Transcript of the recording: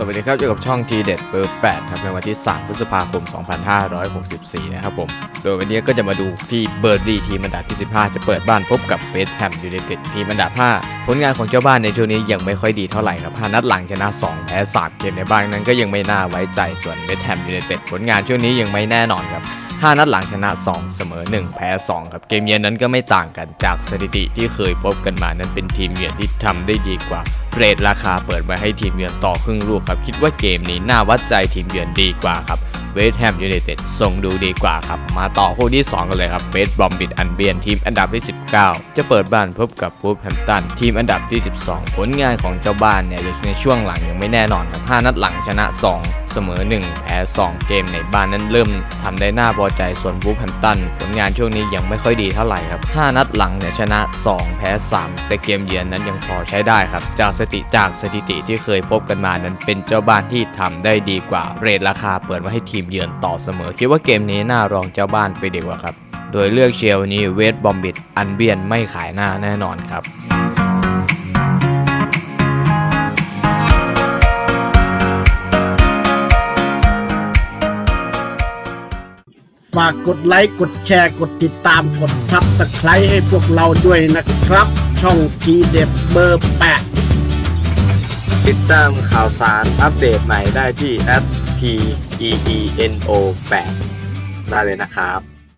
สวัสดีครับเจอกับช่องทีเด็ดเบอร์8ครับในวันที่ 3 พฤษภาคม 2564 นะครับผม โดยวันนี้ก็จะมาดูที่เบอร์ดีทีมอันดับที่ 15 จะเปิดบ้านพบกับเวสต์แฮมยูไนเต็ดทีมอันดับ 5 ผลงานของเจ้าบ้านในช่วงนี้ยังไม่ค่อยดีเท่าไหร่ครับ5นัดหลังชนะ 2 แพ้ 3 เกมในบ้านนั้นก็ยังไม่น่าไว้ใจส่วนเวสต์แฮมยูไนเต็ดผลงานช่วงนี้ยังไม่แน่นอนครับ 5 นัดหลังชนะ 2 เสมอ 1 แพ้ 2 ครับเกมเยือนนั้นก็ไม่ต่างกันจากสถิติที่เคยพบกันมานั้นเป็นทีมเยือนที่ทำได้ดีกว่าเรทราคาเปิดมาให้ทีมเยือนต่อครึ่งลูกครับ คิดว่าเกมนี้น่าวัดใจทีมเยือนดีกว่าครับเวสต์แฮมยูไนเต็ดทรงดูดีกว่าครับ มาต่อคู่ที่ 2 กันเลยครับเวสบอมบิดอันเบียนทีมอันดับที่ 19 จะเปิดบ้านพบกับวูฟแฮมตันทีมอันดับที่ 12 ผลงานของเจ้าบ้านเนี่ยในช่วงหลังยังไม่แน่นอนครับ 5 นัดหลังชนะ 2 มอ 1 แพ้ 2 เกมในบ้านนั้นเริ่มทำได้น่าพอใจส่วนวูฟแฮมตันผลงานช่วงนี้ยังไม่ค่อยดีเท่าไหร่ครับ 5 นัดหลังเนี่ยชนะ 2 แพ้ 3 แต่เกมเยือนนั้นยังพอใช้ได้ครับ จากสติจากสถิติที่เคยพบกันมานั้นเป็นเจ้าบ้านที่ทำได้ดีกว่า เรทราคาเปิดมาให้ทีมเยือนต่อเสมอ คิดว่าเกมนี้น่ารองเจ้าบ้านไปดีกว่าครับ โดยเลือกเชียร์นนี้เวสบอมบิดอันเบียนไม่ขายหน้าแน่นอนครับ ฝากกดไลค์ กดแชร์ กดติดตาม กดซับสไครต์ให้พวกเราด้วยนะครับ ช่องทีเด็ดเบอร์แปดติดตามข่าวสารอัปเดตใหม่ได้ที่ t e e n o 8ได้เลยนะครับ